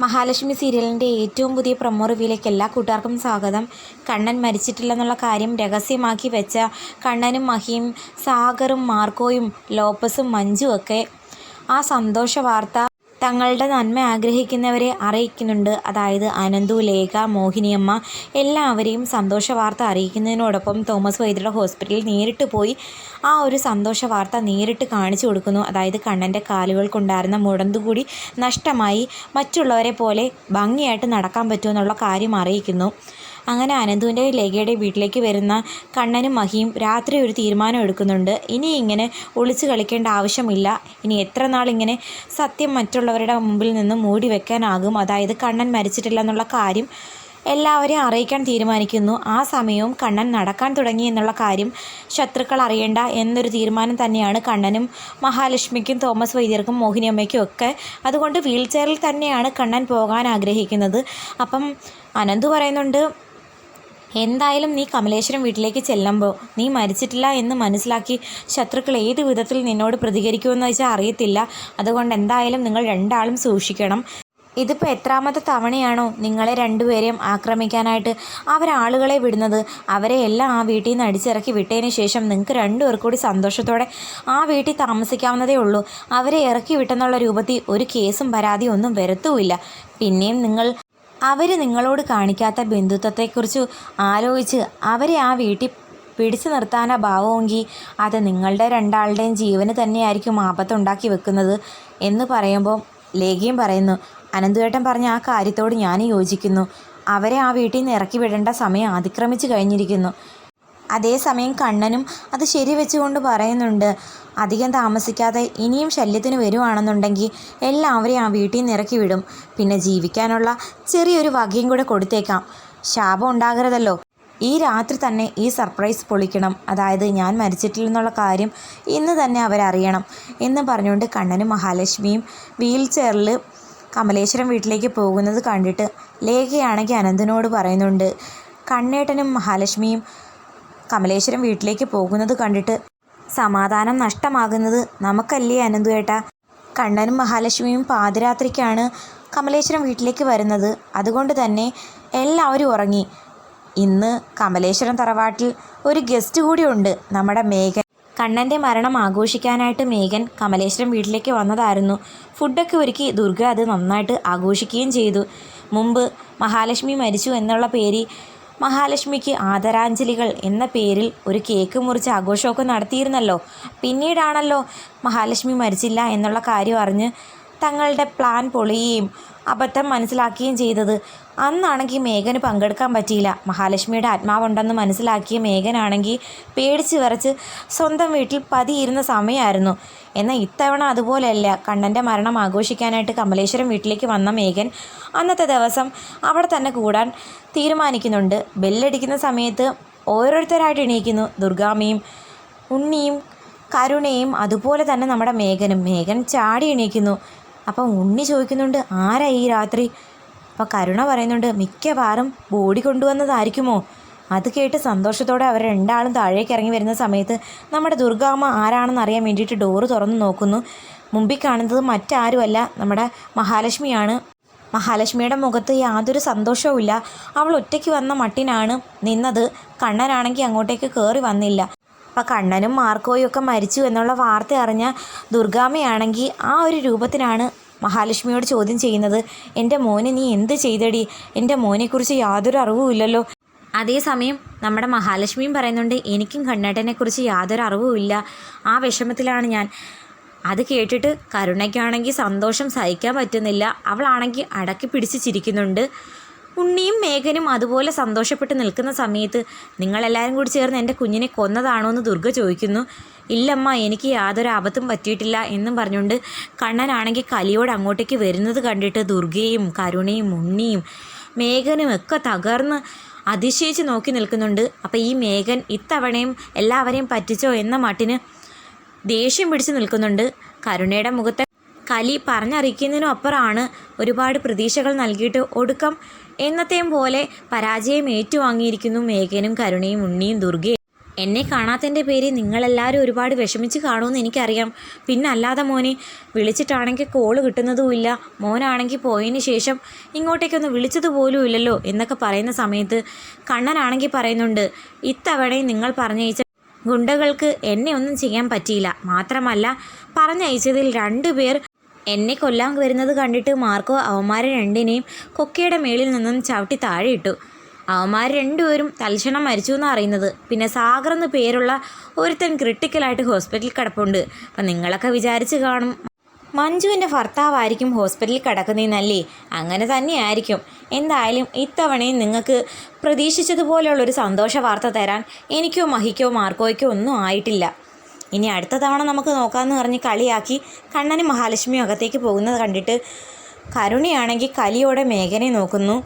മഹാലക്ഷ്മി സീരിയലിന്റെ ഏറ്റവും പുതിയ പ്രൊമോ റിവ്യൂയിലേക്ക് എല്ലാ കൂട്ടുകാർക്കും സ്വാഗതം. കണ്ണൻ മരിച്ചിട്ടില്ലെന്നുള്ള കാര്യം രഹസ്യമാക്കി വെച്ച കണ്ണനും മഹിയും സാഗറും മാർക്കോയും ലോപ്പസും മഞ്ജുവൊക്കെ ആ സന്തോഷ വാർത്ത തങ്ങളുടെ നന്മ ആഗ്രഹിക്കുന്നവരെ അറിയിക്കുന്നുണ്ട്. അതായത് അനന്തു ലേഖ മോഹിനിയമ്മ എല്ലാവരെയും സന്തോഷ വാർത്ത അറിയിക്കുന്നതിനോടൊപ്പം തോമസ് വൈദ്യരുടെ ഹോസ്പിറ്റലിൽ നേരിട്ട് പോയി ആ ഒരു സന്തോഷ വാർത്ത നേരിട്ട് കാണിച്ചു കൊടുക്കുന്നു. അതായത് കണ്ണന്റെ കാലുകൾക്കുണ്ടായിരുന്ന മുടന്തുകൂടി നഷ്ടമായി മറ്റുള്ളവരെ പോലെ ഭംഗിയായിട്ട് നടക്കാൻ പറ്റുമെന്നുള്ള കാര്യം അറിയിക്കുന്നു. അങ്ങനെ അനന്തുവിന്റെ ലേഖയുടെ വീട്ടിലേക്ക് വരുന്ന കണ്ണനും മഹിയും രാത്രി ഒരു തീരുമാനം എടുക്കുന്നുണ്ട്. ഇനി ഇങ്ങനെ ഒളിച്ചു കളിക്കേണ്ട ആവശ്യമില്ല. ഇനി എത്ര നാൾ ഇങ്ങനെ സത്യം മറ്റുള്ളവരുടെ മുമ്പിൽ നിന്ന് മൂടി വെക്കാനാകും? അതായത് കണ്ണൻ മരിച്ചിട്ടില്ല എന്നുള്ള കാര്യം എല്ലാവരെയും അറിയിക്കാൻ തീരുമാനിക്കുന്നു. ആ സമയവും കണ്ണൻ നടക്കാൻ തുടങ്ങി എന്നുള്ള കാര്യം ശത്രുക്കൾ അറിയേണ്ട എന്നൊരു തീരുമാനം തന്നെയാണ് കണ്ണനും മഹാലക്ഷ്മിക്കും തോമസ് വൈദ്യർക്കും മോഹിനിയമ്മയ്ക്കും ഒക്കെ. അതുകൊണ്ട് വീൽ ചെയറിൽ തന്നെയാണ് കണ്ണൻ പോകാൻ ആഗ്രഹിക്കുന്നത്. അപ്പം അനന്തു പറയുന്നുണ്ട് എന്തായാലും നീ കമലേശ്വരം വീട്ടിലേക്ക് ചെല്ലുമ്പോൾ നീ മരിച്ചിട്ടില്ല എന്ന് മനസ്സിലാക്കി ശത്രുക്കൾ ഏത് വിധത്തിൽ നിന്നോട് പ്രതികരിക്കുമെന്ന് വെച്ചാൽ അറിയത്തില്ല. അതുകൊണ്ട് എന്തായാലും നിങ്ങൾ രണ്ടാളും സൂക്ഷിക്കണം. ഇതിപ്പോൾ എത്രാമത്തെ തവണയാണോ നിങ്ങളെ രണ്ടുപേരെയും ആക്രമിക്കാനായിട്ട് അവരാളുകളെ വിടുന്നത്? അവരെ എല്ലാം ആ വീട്ടിൽ നിന്ന് അടിച്ചിറക്കി വിട്ടതിന് ശേഷം നിങ്ങൾക്ക് രണ്ടുപേർ കൂടി സന്തോഷത്തോടെ ആ വീട്ടിൽ താമസിക്കാവുന്നതേ ഉള്ളൂ. അവരെ ഇറക്കി വിട്ടെന്നുള്ള രൂപത്തിൽ ഒരു കേസും പരാതിയും ഒന്നും വരത്തുമില്ല പിന്നെയും നിങ്ങൾ അവർ നിങ്ങളോട് കാണിക്കാത്ത ബന്ധുത്വത്തെക്കുറിച്ച് ആലോചിച്ച് അവരെ ആ വീട്ടിൽ പിടിച്ചു നിർത്താനാ ഭാവമെങ്കിൽ അത് നിങ്ങളുടെ രണ്ടാളുടെയും ജീവന് തന്നെയായിരിക്കും ആപത്തുണ്ടാക്കി വെക്കുന്നത് എന്ന് പറയുമ്പോൾ ലേഖയും പറയുന്നു അനന്തുവേട്ടൻ പറഞ്ഞ ആ കാര്യത്തോട് ഞാൻ യോജിക്കുന്നു. അവരെ ആ വീട്ടിൽ നിന്ന് ഇറക്കി വിടേണ്ട സമയം അതിക്രമിച്ചു കഴിഞ്ഞിരിക്കുന്നു. അതേസമയം കണ്ണനും അത് ശരിവെച്ചുകൊണ്ട് പറയുന്നുണ്ട്. അധികം താമസിക്കാതെ ഇനിയും ശല്യത്തിന് വരുവാണെന്നുണ്ടെങ്കിൽ എല്ലാവരെയും ആ വീട്ടിൽ നിന്ന് ഇറക്കി വിടും. പിന്നെ ജീവിക്കാനുള്ള ചെറിയൊരു വകയും കൂടെ കൊടുത്തേക്കാം. ശാപം ഉണ്ടാകരുതല്ലോ. ഈ രാത്രി തന്നെ ഈ സർപ്രൈസ് പൊളിക്കണം. അതായത് ഞാൻ മരിച്ചിട്ടില്ലെന്നുള്ള കാര്യം ഇന്ന് തന്നെ അവരറിയണം. എന്ന് പറഞ്ഞുകൊണ്ട് കണ്ണനും മഹാലക്ഷ്മിയും വീൽ ചെയറിൽ കമലേശ്വരം വീട്ടിലേക്ക് പോകുന്നത് കണ്ടിട്ട് ലേഖയാണെങ്കിൽ അനന്തനോട് പറയുന്നുണ്ട്. കണ്ണേട്ടനും മഹാലക്ഷ്മിയും കമലേശ്വരം വീട്ടിലേക്ക് പോകുന്നത് കണ്ടിട്ട് സമാധാനം നഷ്ടമാകുന്നത് നമുക്കല്ലേ അനന്തു ഏട്ടാ? കണ്ണനും മഹാലക്ഷ്മിയും പാതിരാത്രിക്കാണ് കമലേശ്വരം വീട്ടിലേക്ക് വരുന്നത്. അതുകൊണ്ട് തന്നെ എല്ലാവരും ഉറങ്ങി. ഇന്ന് കമലേശ്വരം തറവാട്ടിൽ ഒരു ഗസ്റ്റ് കൂടി ഉണ്ട് നമ്മുടെ മേഘൻ. കണ്ണന്റെ മരണം ആഘോഷിക്കാനായിട്ട് മേഘൻ കമലേശ്വരം വീട്ടിലേക്ക് വന്നതായിരുന്നു. ഫുഡൊക്കെ ഒരുക്കി ദുർഗ അത് നന്നായിട്ട് ആഘോഷിക്കുകയും ചെയ്തു. മുമ്പ് മഹാലക്ഷ്മി മരിച്ചു എന്നുള്ള പേരിൽ മഹാലക്ഷ്മിക്ക് ആദരാഞ്ജലികൾ എന്ന പേരിൽ ഒരു കേക്ക് മുറിച്ച് ആഘോഷമൊക്കെ നടത്തിയിരുന്നല്ലോ. പിന്നീടാണല്ലോ മഹാലക്ഷ്മി മരിച്ചില്ല എന്നുള്ള കാര്യം അറിഞ്ഞ് തങ്ങളുടെ പ്ലാൻ പൊളിയുകയും അബദ്ധം മനസ്സിലാക്കുകയും ചെയ്തത്. അന്നാണെങ്കിൽ മേഘന് പങ്കെടുക്കാൻ പറ്റിയില്ല. മഹാലക്ഷ്മിയുടെ ആത്മാവുണ്ടെന്ന് മനസ്സിലാക്കിയ മേഘനാണെങ്കിൽ പേടിച്ച് വിറച്ച് സ്വന്തം വീട്ടിൽ പതിയിരുന്ന സമയമായിരുന്നു. എന്നാൽ ഇത്തവണ അതുപോലെയല്ല. കണ്ണന്റെ മരണം ആഘോഷിക്കാനായിട്ട് കമലേശ്വരം വീട്ടിലേക്ക് വന്ന മേഘൻ അന്നത്തെ ദിവസം അവിടെ തന്നെ കൂടാൻ തീരുമാനിക്കുന്നുണ്ട്. ബെല്ലടിക്കുന്ന സമയത്ത് ഓരോരുത്തരായിട്ട് എണീക്കുന്നു. ദുർഗാമ്മയും ഉണ്ണിയും കരുണയും അതുപോലെ തന്നെ നമ്മുടെ മേഘനും. മേഘൻ ചാടി എണീക്കുന്നു. അപ്പം ഉണ്ണി ചോദിക്കുന്നുണ്ട് ആരാ ഈ രാത്രി? അപ്പോൾ കരുണ പറയുന്നുണ്ട് മിക്കവാറും ബോഡി കൊണ്ടുവന്നതായിരിക്കുമോ? അത് കേട്ട് സന്തോഷത്തോടെ അവർ രണ്ടാളും താഴേക്ക് ഇറങ്ങി വരുന്ന സമയത്ത് നമ്മുടെ ദുർഗാമ്മ ആരാണെന്ന് അറിയാൻ വേണ്ടിയിട്ട് ഡോറ് തുറന്ന് നോക്കുന്നു. മുമ്പിൽ കാണുന്നത് മറ്റാരുമല്ല നമ്മുടെ മഹാലക്ഷ്മിയാണ്. മഹാലക്ഷ്മിയുടെ മുഖത്ത് യാതൊരു സന്തോഷവുമില്ല. അവൾ ഒറ്റയ്ക്ക് വന്ന മട്ടിനാണ് നിന്നത്. കണ്ണനാണെങ്കിൽ അങ്ങോട്ടേക്ക് കയറി വന്നില്ല. അപ്പം കണ്ണനും മാർക്കോയും ഒക്കെ മരിച്ചു എന്നുള്ള വാർത്ത അറിഞ്ഞ ദുർഗാമ്മയാണെങ്കിൽ ആ ഒരു രൂപത്തിനാണ് മഹാലക്ഷ്മിയോട് ചോദ്യം ചെയ്യുന്നത്. എന്റെ മോനെ നീ എന്ത് ചെയ്തടി? എന്റെ മോനെക്കുറിച്ച് യാതൊരു അറിവുമില്ലല്ലോ അതേസമയം നമ്മുടെ മഹാലക്ഷ്മിയും പറയുന്നുണ്ട് എനിക്കും കണ്ണേട്ടനെക്കുറിച്ച് യാതൊരു അറിവുമില്ല ആ വിഷമത്തിലാണ് ഞാൻ. അത് കേട്ടിട്ട് കരുണയ്ക്കാണെങ്കിൽ സന്തോഷം സഹിക്കാൻ പറ്റുന്നില്ല. അവളാണെങ്കിൽ അടക്കി പിടിച്ച് ചിരിക്കുന്നുണ്ട്. ഉണ്ണിയും മേഘനും അതുപോലെ സന്തോഷപ്പെട്ട് നിൽക്കുന്ന സമയത്ത് നിങ്ങളെല്ലാവരും കൂടി ചേർന്ന് എന്റെ കുഞ്ഞിനെ കൊന്നതാണോ എന്ന് ദുർഗ ചോദിക്കുന്നു. ഇല്ലമ്മ എനിക്ക് യാതൊരു ആപത്തും പറ്റിയിട്ടില്ല എന്നും പറഞ്ഞുകൊണ്ട് കണ്ണനാണെങ്കിൽ കലിയോട് അങ്ങോട്ടേക്ക് വരുന്നത് കണ്ടിട്ട് ദുർഗയും കരുണയും ഉണ്ണിയും മേഘനും ഒക്കെ തകർന്ന് അതിശയിച്ച് നോക്കി നിൽക്കുന്നുണ്ട്. അപ്പോൾ ഈ മേഘൻ ഇത്തവണയും എല്ലാവരെയും പറ്റിച്ചോ എന്ന മട്ടിന് ദേഷ്യം പിടിച്ച് നിൽക്കുന്നുണ്ട്. കരുണയുടെ മുഖത്തെ കലി പറഞ്ഞറിയിക്കുന്നതിനും അപ്പുറമാണ് ഒരുപാട് പ്രതീക്ഷകൾ നൽകിയിട്ട് ഒടുക്കം എന്നത്തെയും പോലെ പരാജയം ഏറ്റുവാങ്ങിയിരിക്കുന്നു മേഘനും കരുണയും ഉണ്ണിയും ദുർഗയും. എന്നെ കാണാത്തതിന്റെ പേര് നിങ്ങളെല്ലാവരും ഒരുപാട് വിഷമിച്ച് കാണുമെന്ന് എനിക്കറിയാം. പിന്നെ അല്ലാതെ മോനെ വിളിച്ചിട്ടാണെങ്കിൽ കോൾ കിട്ടുന്നതുമില്ല. മോനാണെങ്കിൽ പോയതിന് ശേഷം ഇങ്ങോട്ടേക്കൊന്ന് വിളിച്ചത് പോലും ഇല്ലല്ലോ എന്നൊക്കെ പറയുന്ന സമയത്ത് കണ്ണനാണെങ്കിൽ പറയുന്നുണ്ട് ഇത്തവണയും നിങ്ങൾ പറഞ്ഞയച്ച ഗുണ്ടകൾക്ക് എന്നെ ഒന്നും ചെയ്യാൻ പറ്റിയില്ല. മാത്രമല്ല പറഞ്ഞയച്ചതിൽ രണ്ടു പേർ എന്നെ കൊല്ലാൻ വരുന്നത് കണ്ടിട്ട് മാർക്കോ അവന്മാരെ രണ്ടിനെയും കൊക്കയുടെ മേളിൽ നിന്നും ചവിട്ടി താഴെയിട്ടു. അവന്മാർ രണ്ടുപേരും തൽക്ഷണം മരിച്ചു എന്ന് അറിയുന്നത്. പിന്നെ സാഗർ എന്ന് പേരുള്ള ഒരുത്തൻ ക്രിട്ടിക്കലായിട്ട് ഹോസ്പിറ്റലിൽ കിടപ്പുണ്ട്. അപ്പം നിങ്ങളൊക്കെ വിചാരിച്ച് കാണും. മഞ്ജുവിന്റെ ഭർത്താവായിരിക്കും ഹോസ്പിറ്റലിൽ കിടക്കുന്നതെന്നല്ലേ അങ്ങനെ തന്നെയായിരിക്കും. എന്തായാലും ഇത്തവണയും നിങ്ങൾക്ക് പ്രതീക്ഷിച്ചതുപോലെയുള്ളൊരു സന്തോഷ വാർത്ത തരാൻ എനിക്കോ മഹിക്കോ മാർക്കോയ്ക്കോ ഒന്നും ആയിട്ടില്ല. ഇനി അടുത്ത തവണ നമുക്ക് നോക്കാമെന്ന് പറഞ്ഞ് കളിയാക്കി കണ്ണനും മഹാലക്ഷ്മിയും അകത്തേക്ക് പോകുന്നത് കണ്ടിട്ട് കരുണയാണെങ്കിൽ കലിയോടെ മേഘനെ നോക്കുന്നു.